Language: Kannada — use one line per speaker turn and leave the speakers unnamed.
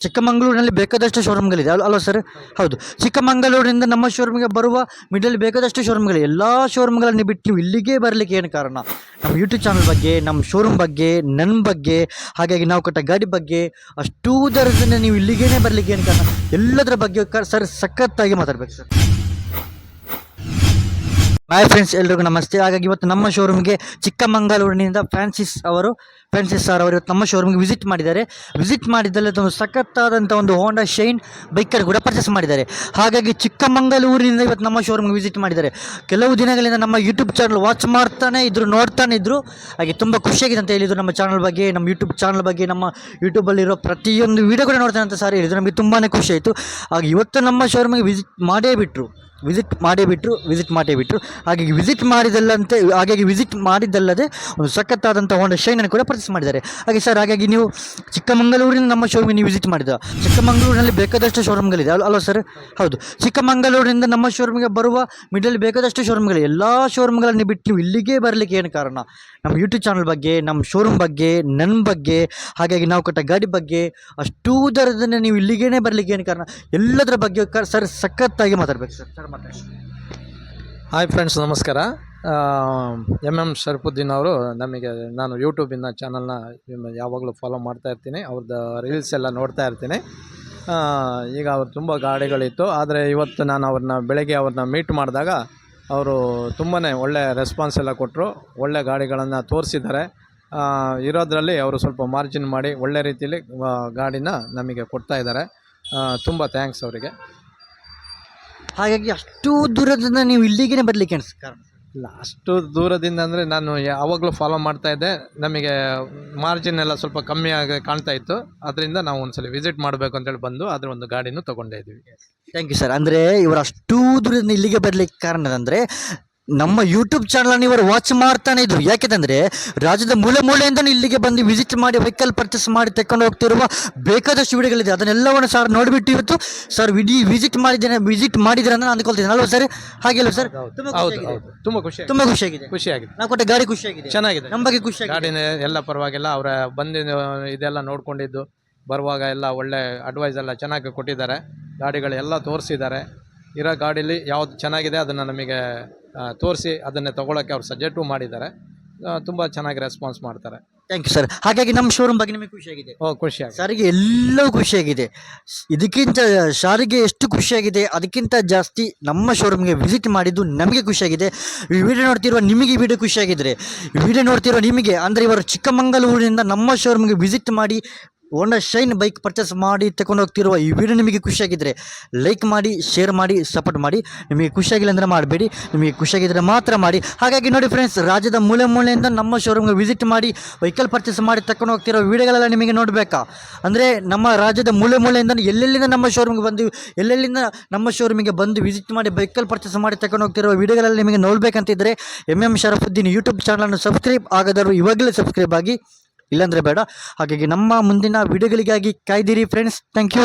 ಚಿಕ್ಕಮಗಳೂರಿನಲ್ಲಿ ಬೇಕಾದಷ್ಟು ಶೋರೂಮ್ಗಳಿದೆ ಅಲ್ಲ ಸರ್ ಹೌದು. ಚಿಕ್ಕಮಗಳೂರಿನಿಂದ ನಮ್ಮ ಶೋರೂಮ್ಗೆ ಬರುವ ಮಿಡಲ್ ಬೇಕಾದಷ್ಟು ಶೋರೂಮ್ಗಳಿದೆ ಎಲ್ಲ ಶೋರೂಮ್ಗಳನ್ನು ಬಿಟ್ಟು ನೀವು ಇಲ್ಲಿಗೆ ಬರಲಿಕ್ಕೆ ಏನು ಕಾರಣ? ನಮ್ಮ ಯೂಟ್ಯೂಬ್ ಚಾನಲ್ ಬಗ್ಗೆ, ನಮ್ಮ ಶೋರೂಮ್ ಬಗ್ಗೆ ನನ್ನ ಬಗ್ಗೆ, ಹಾಗಾಗಿ ನಾವು ಕೊಟ್ಟ ಗಾಡಿ ಬಗ್ಗೆ ಅಷ್ಟೂ ದರದಿಂದ ನೀವು ಇಲ್ಲಿಗೇ ಬರಲಿಕ್ಕೆ ಏನು ಕಾರಣ? ಎಲ್ಲದರ ಬಗ್ಗೆ ಸರ್ ಸಖತ್ತಾಗಿ ಮಾತಾಡಬೇಕು ಸರ್ ಹಾಯ್ ಫ್ರೆಂಡ್ಸ್ ಎಲ್ರಿಗೂ ನಮಸ್ತೆ. ಹಾಗಾಗಿ ಇವತ್ತು ನಮ್ಮ ಶೋರೂಮ್ಗೆ ಚಿಕ್ಕಮಂಗಳೂರಿನಿಂದ ಫ್ರಾನ್ಸಿಸ್ ಅವರು, ಫ್ರಾನ್ಸಿಸ್ ಸರ್ ಅವರು ನಮ್ಮ ಶೋರೂಮ್ಗೆ ವಿಸಿಟ್ ಮಾಡಿದ್ದಾರೆ. ವಿಸಿಟ್ ಮಾಡಿದ್ದಲ್ಲಿ ಒಂದು ಸಖತ್ತಾದಂಥ ಒಂದು ಹೋಂಡಾ ಶೈನ್ ಬೈಕರ್ ಕೂಡ ಪರ್ಚೇಸ್ ಮಾಡಿದ್ದಾರೆ. ಹಾಗಾಗಿ ಚಿಕ್ಕಮಂಗಳೂರಿನಿಂದ ಇವತ್ತು ನಮ್ಮ ಶೋರೂಮ್ಗೆ ವಿಸಿಟ್ ಮಾಡಿದ್ದಾರೆ. ಕೆಲವು ದಿನಗಳಿಂದ ನಮ್ಮ ಯೂಟ್ಯೂಬ್ ಚಾನಲ್ ವಾಚ್ ಮಾಡ್ತಾನೆ ಇದ್ರು, ನೋಡ್ತಾನೆ ಇದ್ರು. ಹಾಗೆ ತುಂಬ ಖುಷಿಯಾಗಿದೆ ಅಂತ ಹೇಳಿದ್ರು ನಮ್ಮ ಚಾನಲ್ ಬಗ್ಗೆ, ನಮ್ಮ ಯೂಟ್ಯೂಬ್ ಚಾನಲ್ ಬಗ್ಗೆ, ನಮ್ಮ ಯೂಟ್ಯೂಬಲ್ಲಿರೋ ಪ್ರತಿಯೊಂದು ವೀಡಿಯೋ ಕೂಡ ನೋಡ್ತಾನೆ ಅಂತ ಸರ್ ಹೇಳಿದ್ರು. ನಮಗೆ ತುಂಬಾ ಖುಷಿ ಆಯಿತು. ಹಾಗೆ ಇವತ್ತು ನಮ್ಮ ಶೋರೂಮಿಗೆ ವಿಸಿಟ್ ಮಾಡೇ ಬಿಟ್ಟರು ವಿಸಿಟ್ ಮಾಡೇ ಬಿಟ್ಟರು ವಿಸಿಟ್ ಮಾಡೇ ಬಿಟ್ಟರು ಹಾಗಾಗಿ ವಿಸಿಟ್ ಮಾಡಿದಲ್ಲಂತೆ, ಹಾಗಾಗಿ ವಿಸಿಟ್ ಮಾಡಿದ್ದಲ್ಲದೆ ಒಂದು ಸಖತ್ತಾದಂಥ ಒಂದು ಶೈನನ್ನು ಕೂಡ ಪರ್ಚೇಸ್ ಮಾಡಿದ್ದಾರೆ. ಹಾಗೆ ಸರ್ ಹಾಗಾಗಿ ನೀವು ಚಿಕ್ಕಮಗಳೂರಿನ ನಮ್ಮ ಶೋರೂಮಿಗೆ ನೀವು ವಿಸಿಟ್ ಮಾಡಿದ ಚಿಕ್ಕಮಗಳೂರಿನಲ್ಲಿ ಬೇಕಾದಷ್ಟು ಶೋರೂಮ್ಗಳಿದೆ ಅಲ್, ಅಲ್ವಾ ಸರ್ ಹೌದು. ಚಿಕ್ಕಮಗಳೂರಿನಿಂದ ನಮ್ಮ ಶೋರೂಮಿಗೆ ಬರುವ ಮಿಡಲ್ ಬೇಕಾದಷ್ಟು ಶೋರೂಮ್ಗಳಿದೆ ಎಲ್ಲ ಶೋರೂಮ್ಗಳನ್ನು ಬಿಟ್ಟು ನೀವು ಇಲ್ಲಿಗೆ ಬರಲಿಕ್ಕೆ ಏನು ಕಾರಣ? ನಮ್ಮ ಯೂಟ್ಯೂಬ್ ಚಾನಲ್ ಬಗ್ಗೆ, ನಮ್ಮ ಶೋರೂಮ್ ಬಗ್ಗೆ ನನ್ನ ಬಗ್ಗೆ, ಹಾಗಾಗಿ ನಾವು ಕೊಟ್ಟ ಗಾಡಿ ಬಗ್ಗೆ ಅಷ್ಟೂ ದರದಿಂದ ನೀವು ಇಲ್ಲಿಗೇ ಬರಲಿಕ್ಕೆ ಏನು ಕಾರಣ? ಎಲ್ಲದರ ಬಗ್ಗೆ ಸರ್ ಸಖತ್ತಾಗಿ ಮಾತಾಡ್ಬೇಕು ಸರ್
ಹಾಯ್ ಫ್ರೆಂಡ್ಸ್ ನಮಸ್ಕಾರ. ಎಂ ಎಂ ಶರ್ಫುದ್ದೀನ್ ಅವರು ನಮಗೆ, ನಾನು ಯೂಟ್ಯೂಬಿನ ಚಾನಲ್ನ ಯಾವಾಗಲೂ ಫಾಲೋ ಮಾಡ್ತಾ ಇರ್ತೀನಿ. ಅವ್ರದ್ದು ರೀಲ್ಸ್ ಎಲ್ಲ ನೋಡ್ತಾ ಇರ್ತೀನಿ. ಈಗ ಅವ್ರು ತುಂಬ ಗಾಡಿಗಳಿತ್ತು. ಆದರೆ ಇವತ್ತು ನಾನು ಅವ್ರನ್ನ ಬೆಳಗ್ಗೆ ಅವ್ರನ್ನ ಮೀಟ್ ಮಾಡಿದಾಗ ಅವರು ತುಂಬಾ ಒಳ್ಳೆ ರೆಸ್ಪಾನ್ಸ್ ಎಲ್ಲ ಕೊಟ್ಟರು ಒಳ್ಳೆ ಗಾಡಿಗಳನ್ನು ತೋರಿಸಿದ್ದಾರೆ. ಇರೋದರಲ್ಲಿ ಅವರು ಸ್ವಲ್ಪ ಮಾರ್ಜಿನ್ ಮಾಡಿ ಒಳ್ಳೆ ರೀತಿಯಲ್ಲಿ ಗಾಡಿನ ನಮಗೆ ಕೊಡ್ತಾ ಇದ್ದಾರೆ. ತುಂಬ ಥ್ಯಾಂಕ್ಸ್ ಅವರಿಗೆ.
ಹಾಗಾಗಿ ಅಷ್ಟು ದೂರದಿಂದ ನೀವು ಇಲ್ಲಿಗೆ ಬರಲಿಕ್ಕೆ ಅನಿಸ್ ಕಾರಣ.
ಇಲ್ಲ ಅಷ್ಟು ದೂರದಿಂದ ಅಂದರೆ ನಾನು ಯಾವಾಗಲೂ ಫಾಲೋ ಮಾಡ್ತಾ ಇದ್ದೆ. ನಮಗೆ ಮಾರ್ಜಿನ್ ಎಲ್ಲ ಸ್ವಲ್ಪ ಕಮ್ಮಿ ಆಗಿ ಕಾಣ್ತಾ ಇತ್ತು. ಅದರಿಂದ ನಾವು ಒಂದ್ಸಲ ವಿಸಿಟ್ ಮಾಡಬೇಕು ಅಂತೇಳಿ ಬಂದು ಅದ್ರ ಒಂದು ಗಾಡಿನೂ ತೊಗೊಂಡೇ ಇದ್ದೀವಿ
ಥ್ಯಾಂಕ್ ಯು ಸರ್ ಅಂದರೆ ಇವರು ಅಷ್ಟು ದೂರದಿಂದ ಇಲ್ಲಿಗೆ ಬರಲಿಕ್ಕೆ ಕಾರಣ ಅಂದರೆ ನಮ್ಮ ಯೂಟ್ಯೂಬ್ ಚಾನಲ್ ಇವರು ವಾಚ್ ಮಾಡ್ತಾನೆ ಇದ್ರು. ಯಾಕೆಂದ್ರೆ ರಾಜ್ಯದ ಮೂಲೆ ಮೂಲೆಯಿಂದ ಇಲ್ಲಿಗೆ ಬಂದು ವಿಸಿಟ್ ಮಾಡಿ ವೆಹಿಕಲ್ ಪರ್ಚೇಸ್ ಮಾಡಿ ತಕೊಂಡು ಹೋಗ್ತಿರುವ ಬೇಕಾದಷ್ಟು ವಿಡಿಯೋಗಳಿದೆ. ಅದನ್ನೆಲ್ಲವನ್ನು ಸರ್ ನೋಡಿಬಿಟ್ಟು ಇವತ್ತು ಸರ್ ವಿಡಿ ವಿಸಿಟ್ ಮಾಡಿದ್ದೇನೆ ವಿಸಿಟ್ ಮಾಡಿದ್ರೆ ಅಂತ ನಾನು ಅಂದ್ಕೊಳ್ತೀನಿ. ಅಲ್ವಾ ಸರ್ ಹಾಗೆಲ್ಲ ಸರ್ ತುಂಬಾ
ಖುಷಿ
ತುಂಬ ಖುಷಿಯಾಗಿದೆ.
ಖುಷಿಯಾಗಿದೆ.
ನಾವು ಕೊಟ್ಟೆ ಗಾಡಿ ಖುಷಿಯಾಗಿದೆ.
ಚೆನ್ನಾಗಿದೆ.
ನಮ್ಮ ಬಗ್ಗೆ ಖುಷಿ
ಗಾಡಿನ ಎಲ್ಲ ಪರವಾಗಿಲ್ಲ. ಅವರ ಬಂದಿನ ಇದೆಲ್ಲ ನೋಡ್ಕೊಂಡಿದ್ದು ಬರುವಾಗ ಎಲ್ಲ ಒಳ್ಳೆ ಅಡ್ವೈಸ್ ಎಲ್ಲ ಚೆನ್ನಾಗಿ ಕೊಟ್ಟಿದ್ದಾರೆ. ಗಾಡಿಗಳೆಲ್ಲ ತೋರಿಸಿದ್ದಾರೆ. ಇರೋ ಗಾಡೀಲಿ ಯಾವ್ದು ಚೆನ್ನಾಗಿದೆ ಅದನ್ನು ನಮಗೆ ತೋರಿಸಿ ಅದನ್ನೇ ತೊಗೊಳಕ್ಕೆ ಅವ್ರು ಸಜೆಸ್ಟು ಮಾಡಿದ್ದಾರೆ. ತುಂಬ ಚೆನ್ನಾಗಿ ರೆಸ್ಪಾನ್ಸ್ ಮಾಡ್ತಾರೆ.
ಥ್ಯಾಂಕ್ ಯು ಸರ್ ಹಾಗಾಗಿ ನಮ್ಮ ಶೋರೂಮ್ ಬಗ್ಗೆ ನಿಮಗೆ ಖುಷಿಯಾಗಿದೆ.
ಓ ಖುಷಿಯಾಗಿ
ಸಾರಿಗೆ ಎಲ್ಲವೂ ಖುಷಿಯಾಗಿದೆ. ಇದಕ್ಕಿಂತ ಸಾರಿಗೆ ಎಷ್ಟು ಖುಷಿಯಾಗಿದೆ ಅದಕ್ಕಿಂತ ಜಾಸ್ತಿ ನಮ್ಮ ಶೋರೂಮ್ಗೆ ವಿಸಿಟ್ ಮಾಡಿದ್ದು ನಮಗೆ ಖುಷಿಯಾಗಿದೆ. ವಿಡಿಯೋ ನೋಡ್ತಿರುವ ನಿಮಗೆ ವಿಡಿಯೋ ಖುಷಿಯಾಗಿದ್ದರೆ ವಿಡಿಯೋ ನೋಡ್ತಿರುವ ನಿಮಗೆ ಅಂದರೆ ಇವರು ಚಿಕ್ಕಮಗಳೂರಿನಿಂದ ನಮ್ಮ ಶೋರೂಮ್ಗೆ ವಿಸಿಟ್ ಮಾಡಿ ಹೋಂಡಾ ಶೈನ್ ಬೈಕ್ ಪರ್ಚೇಸ್ ಮಾಡಿ ತಗೊಂಡು ಹೋಗ್ತಿರುವ ಈ ವಿಡಿಯೋ ನಿಮಗೆ ಖುಷಿಯಾಗಿದ್ದರೆ ಲೈಕ್ ಮಾಡಿ ಶೇರ್ ಮಾಡಿ ಸಪೋರ್ಟ್ ಮಾಡಿ. ನಿಮಗೆ ಖುಷಿಯಾಗಿಲ್ಲ ಅಂದರೆ ಮಾಡಬೇಡಿ. ನಿಮಗೆ ಖುಷಿಯಾಗಿದ್ದರೆ ಮಾತ್ರ ಮಾಡಿ. ಹಾಗಾಗಿ ನೋಡಿ ಫ್ರೆಂಡ್ಸ್ ರಾಜ್ಯದ ಮೂಲೆ ಮೂಲೆಯಿಂದ ನಮ್ಮ ಶೋರೂಮ್ಗೆ ವಿಸಿಟ್ ಮಾಡಿ ವೆಹಿಕಲ್ ಪರ್ಚೇಸ್ ಮಾಡಿ ತಗೊಂಡು ಹೋಗ್ತಿರೋ ವಿಡಿಯೋಗಳೆಲ್ಲ ನಿಮಗೆ ನೋಡಬೇಕಾ? ಅಂದರೆ ನಮ್ಮ ರಾಜ್ಯದ ಮೂಲೆ ಮೂಲೆಯಿಂದ ಎಲ್ಲೆಲ್ಲಿಂದ ನಮ್ಮ ಶೋರೂಮ್ಗೆ ಬಂದು, ಎಲ್ಲೆಲ್ಲಿಂದ ನಮ್ಮ ಶೋರೂಮಿಗೆ ಬಂದು ವಿಸಿಟ್ ಮಾಡಿ ವೆಹಿಕಲ್ ಪರ್ಚೇಸ್ ಮಾಡಿ ತಗೊಂಡು ಹೋಗ್ತಿರೋ ವಿಡಿಯೋಗಳಲ್ಲಿ ನಿಮಗೆ ನೋಡಬೇಕಂತಿದ್ದರೆ ಎಂ ಎಂ ಶರಫುದ್ದೀನ್ ಯೂಟ್ಯೂಬ್ ಚಾನಲನ್ನು ಸಬ್ಸ್ಕ್ರೈಬ್ ಆಗದರು ಇವಾಗಲೇ ಸಬ್ಸ್ಕ್ರೈಬ್ ಆಗಿ ಇಲ್ಲಾಂದರೆ ಬೇಡ. ಹಾಗಾಗಿ ನಮ್ಮ ಮುಂದಿನ ವಿಡಿಯೋಗಳಿಗಾಗಿ ಕಾಯ್ದಿರಿ ಫ್ರೆಂಡ್ಸ್ ಥ್ಯಾಂಕ್ ಯು